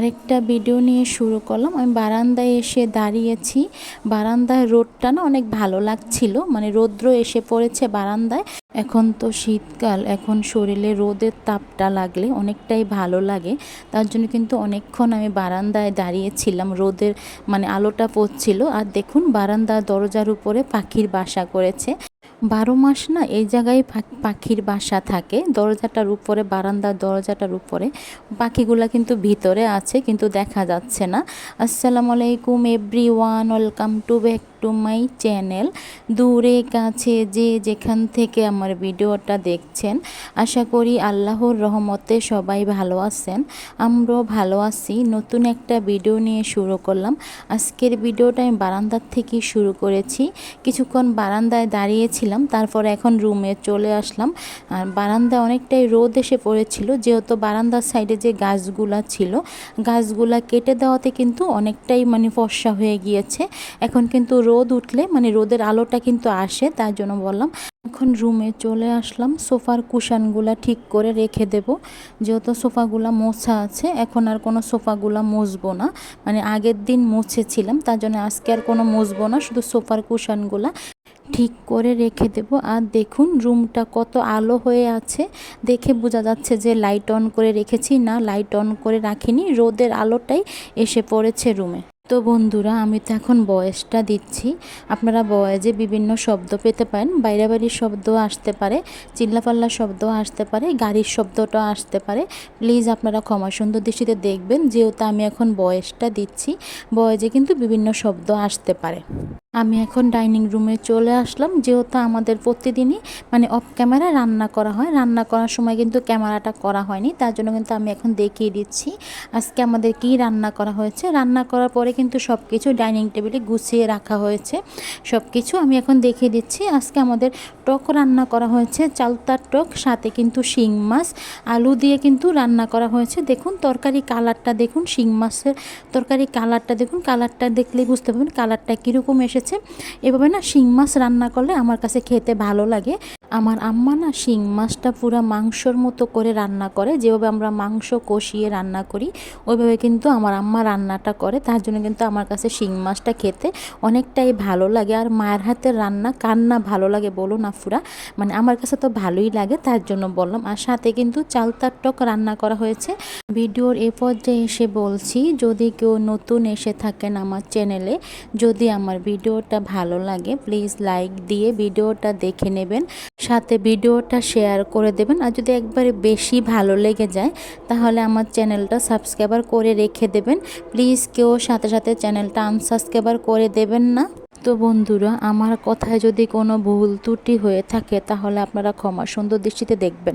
আরেকটা ভিডিও নিয়ে শুরু করলাম। আমি বারান্দায় এসে দাঁড়িয়েছি। বারান্দায় রোদটা না অনেক ভালো লাগছিল। মানে রৌদ্র এসে পড়েছে বারান্দায়। এখন তো শীতকাল, এখন শরীরে রোদের তাপটা লাগলে অনেকটাই ভালো লাগে। তার জন্য কিন্তু অনেকক্ষণ আমি বারান্দায় দাঁড়িয়েছিলাম। রোদের মানে আলোটা পড়ছিল। আর দেখুন, বারান্দার দরজার উপরে পাখির বাসা করেছে। বারো মাস না এই জায়গায় পাখির বাসা থাকে। দরজাটার উপরে, বারান্দার দরজাটার উপরে। পাখিগুলা কিন্তু ভিতরে আছে, কিন্তু দেখা যাচ্ছে না। আসসালামু আলাইকুম everyone welcome to back to my channel. দূরে, কাছে, যে যেখান থেকে আমার ভিডিওটা দেখছেন, আশা করি আল্লাহর রহমতে সবাই ভালো আছেন। আমরাও ভালো আছি। নতুন একটা ভিডিও নিয়ে শুরু করলাম। আজকের ভিডিওটা আমি বারান্দার থেকে শুরু করেছি। কিছুক্ষণ বারান্দায় দাঁড়িয়েছিলাম। তারপর এখন রুমে চলে আসলাম। আর বারান্দা অনেকটাই রোদ এসে পড়েছিল, যেহেতু বারান্দার সাইডে যে গাছগুলা ছিল, গাছগুলা কেটে দেওয়াতে কিন্তু অনেকটাই মানে ফর্সা হয়ে গিয়েছে। এখন কিন্তু রোদ উঠলে মানে রোদের আলোটা কিন্তু আসে, তার জন্য বললাম, এখন রুমে চলে আসলাম, সোফার কুশানগুলা ঠিক করে রেখে দেব। যেহেতু সোফাগুলা মোছা আছে, এখন আর কোনো সোফাগুলা মুছবো না। মানে আগের দিন মুছেছিলাম, তার জন্য আজকে আর কোনো মুছবো না, শুধু সোফার কুশানগুলা। ঠিক করে রেখে দেব। আর দেখুন, রুমটা কত আলো হয়ে আছে। দেখে বোঝা যাচ্ছে যে লাইট অন করে রেখেছি। না লাইট অন করে রাখিনি। রোদের আলোটাই এসে পড়েছে রুমে তো বন্ধুরা, আমি তো এখন বয়েসটা দিচ্ছি। আপনারা বয়েজে বিভিন্ন শব্দ পেতে পারেন। বাইরে বাড়ির শব্দ আসতে পারে চিল্লাপাল্লা শব্দ আসতে পারে, গাড়ির শব্দটা আসতে পারে। প্লিজ আপনারা ক্ষমা সুন্দর দৃষ্টিতে দেখবেন। যেহেতু আমি এখন বয়েসটা দিচ্ছি, বয়েজে কিন্তু বিভিন্ন শব্দ আসতে পারে। আমি এখন ডাইনিং রুমে চলে আসলাম, যেহেতু আমাদের প্রতিদিনই মানে অফ ক্যামেরা রান্না করা হয়। রান্না করার সময় কিন্তু ক্যামেরাটা করা হয়নি, তার জন্য কিন্তু আমি এখন দেখিয়ে দিচ্ছি আজকে আমাদের কি রান্না করা হয়েছে। রান্না করার পরে কিন্তু সব কিছু ডাইনিং টেবিলে গুছিয়ে রাখা হয়েছে। সব কিছু আমি এখন দেখিয়ে দিচ্ছি। আজকে আমাদের টক রান্না করা হয়েছে, চালতার টক, সাথে কিন্তু শিং মাছ, আলু দিয়ে কিন্তু রান্না করা হয়েছে। দেখুন তরকারি কালারটা, দেখুন শিং মাছের তরকারি কালারটা, দেখুন কালারটা দেখলেই বুঝতে পারবেন কালারটা কীরকম এসেছে। এভাবে না শিং মাছ রান্না করলে আমার কাছে খেতে ভালো লাগে। আমার আম্মা না শিং মাছটা পুরো মাংসর মতো করে রান্না করে, যেভাবে আমরা মাংস কষিয়ে রান্না করি, ওইভাবে কিন্তু আমার আম্মা রান্নাটা করে। তার জন্য কিন্তু আমার কাছে শিং মাছটা খেতে অনেকটাই ভালো লাগে। আর মায়ের হাতের রান্না কার না ভালো লাগে বলো না ফুরা? মানে আমার কাছে তো ভালোই লাগে, তার জন্য বললাম। আর সাথে কিন্তু চালতার টক রান্না করা হয়েছে। ভিডিওর এ পর্যায়ে এসে বলছি, যদি কেউ নতুন এসে থাকেন আমার চ্যানেলে, যদি আমার ভিডিওটা ভালো লাগে, প্লিজ লাইক দিয়ে ভিডিওটা দেখে নেবেন। সাথে ভিডিওটা শেয়ার করে দেবেন। আর যদি একবারে বেশি ভালো লেগে যায়, তাহলে আমার চ্যানেলটা সাবস্ক্রাইবার করে রেখে দেবেন। প্লিজ কেউ সাথে সাথে চ্যানেলটা আনসাবস্ক্রাইবার করে দেবেন না। তো বন্ধুরা, আমার কথায় যদি কোনো ভুল ত্রুটি হয়ে থাকে, তাহলে আপনারা ক্ষমা সুন্দর দৃষ্টিতে দেখবেন।